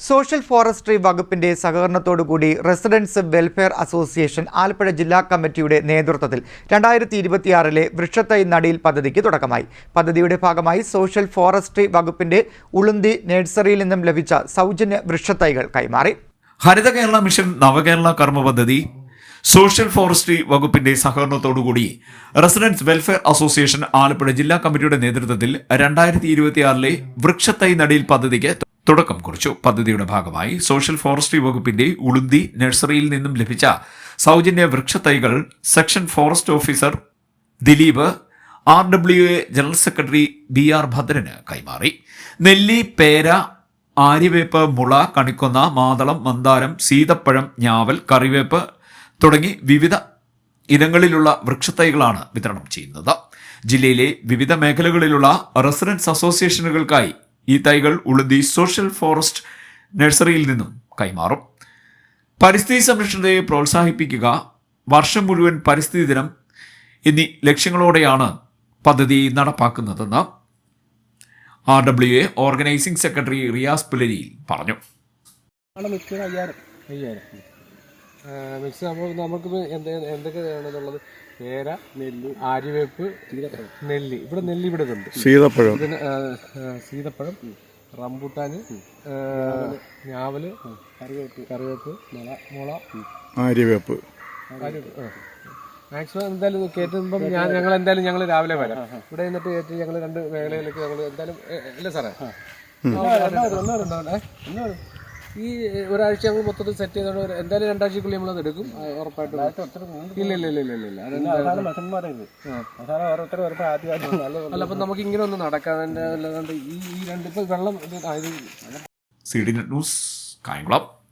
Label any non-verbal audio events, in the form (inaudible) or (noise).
Social forestry വകുപ്പിന്റെ സഹകരണത്തോടുകൂടി residence welfare association Alappuzha ജില്ലാ കമ്മിറ്റിയുടെ നേതൃത്വത്തിൽ രണ്ടായിരത്തി ഇരുപത്തിയാറിലെ വൃക്ഷത്തൈ നടീൽ പദ്ധതിക്ക് തുടക്കമായി. പദ്ധതിയുടെ ഭാഗമായി സോഷ്യൽ ഫോറസ്ട്രി വകുപ്പിന്റെ ഉളുന്തി നഴ്സറിയിൽ നിന്നും ലഭിച്ച സൗജന്യ വൃക്ഷത്തൈകൾ കൈമാറി. ഹരിത കേരള മിഷൻ നവകേരള കർമ്മ പദ്ധതി സോഷ്യൽ ഫോറസ്ട്രി വകുപ്പിന്റെ സഹകരണത്തോടുകൂടി റെസിഡൻസ് വെൽഫെയർ അസോസിയേഷൻ ആലപ്പുഴ ജില്ലാ കമ്മിറ്റിയുടെ നേതൃത്വത്തിൽ രണ്ടായിരത്തി ഇരുപത്തിയാറിലെ വൃക്ഷത്തൈ നടീൽ പദ്ധതിക്ക് തുടക്കം കുറിച്ചു. പദ്ധതിയുടെ ഭാഗമായി സോഷ്യൽ ഫോറസ്ട്രി വകുപ്പിന്റെ ഉളുന്തി നഴ്സറിയിൽ നിന്നും ലഭിച്ച സൗജന്യ വൃക്ഷത്തൈകൾ section forest officer Dileep R W A general secretary B R ഭദ്രന് കൈമാറി. നെല്ലി പേര ആര്യവേപ്പ് മുള കണിക്കൊന്ന മാതളം മന്ദാരം സീതപ്പഴം ഞാവൽ കറിവേപ്പ് തുടങ്ങി വിവിധ ഇനങ്ങളിലുള്ള വൃക്ഷത്തൈകളാണ് വിതരണം ചെയ്യുന്നത്. ജില്ലയിലെ വിവിധ മേഖലകളിലുള്ള റെസിഡൻസ് അസോസിയേഷനുകൾക്കായി ഈ തൈകൾ ഉളുതി സോഷ്യൽ ഫോറസ്റ്റ് നഴ്സറിയിൽ നിന്നും കൈമാറും. പരിസ്ഥിതി സംരക്ഷണത്തെ പ്രോത്സാഹിപ്പിക്കുക വർഷം മുഴുവൻ പരിസ്ഥിതി ദിനം എന്നീ ലക്ഷ്യങ്ങളോടെയാണ് പദ്ധതി നടപ്പാക്കുന്നതെന്ന് R W A organising secretary Riyas Pulari പറഞ്ഞു. മിക്സ് അപ്പോൾ നമുക്കിപ്പോൾ എന്ത് എന്തൊക്കെയാണെന്നുള്ളത് പേര നെല്ല്. ആര്യവേപ്പ് നെല്ലി. ഇവിടെ നെല്ലി ഇവിടെ ഉണ്ട് സീതപ്പഴം ആ, സീതപ്പഴം റംബൂട്ടാന് ഞാവൽ കറിവേപ്പ്. കറിവേപ്പ് മുള മുള. ആര്യവേപ്പ്. മാക്സിമം എന്തായാലും കയറ്റുമ്പം ഞാൻ ഞങ്ങൾ എന്തായാലും ഞങ്ങൾ രാവിലെ വരാം. ഇവിടെ നിന്നിട്ട് കയറ്റി ഞങ്ങൾ രണ്ട് മേഖലയിലേക്ക് ഞങ്ങൾ എന്തായാലും അല്ലേ സാറേ? ഈ ഒരാഴ്ച ഞങ്ങൾ മൊത്തത്തിൽ സെറ്റ് ചെയ്തോണ്ട് എന്തായാലും രണ്ടാഴ്ചക്കുള്ളിൽ നമ്മൾ അത് എടുക്കും ഉറപ്പായിട്ടും. ഇല്ല ഇല്ല ഇല്ല ഇല്ല (laughs) അല്ല അപ്പൊ നമുക്ക് ഇങ്ങനെ ഒന്ന് നടക്കാതെ ഈ രണ്ടിപ്പോ രണ്ട് ഇപ്പൊ വെള്ളം അതായത് C D net news Kayamkulam.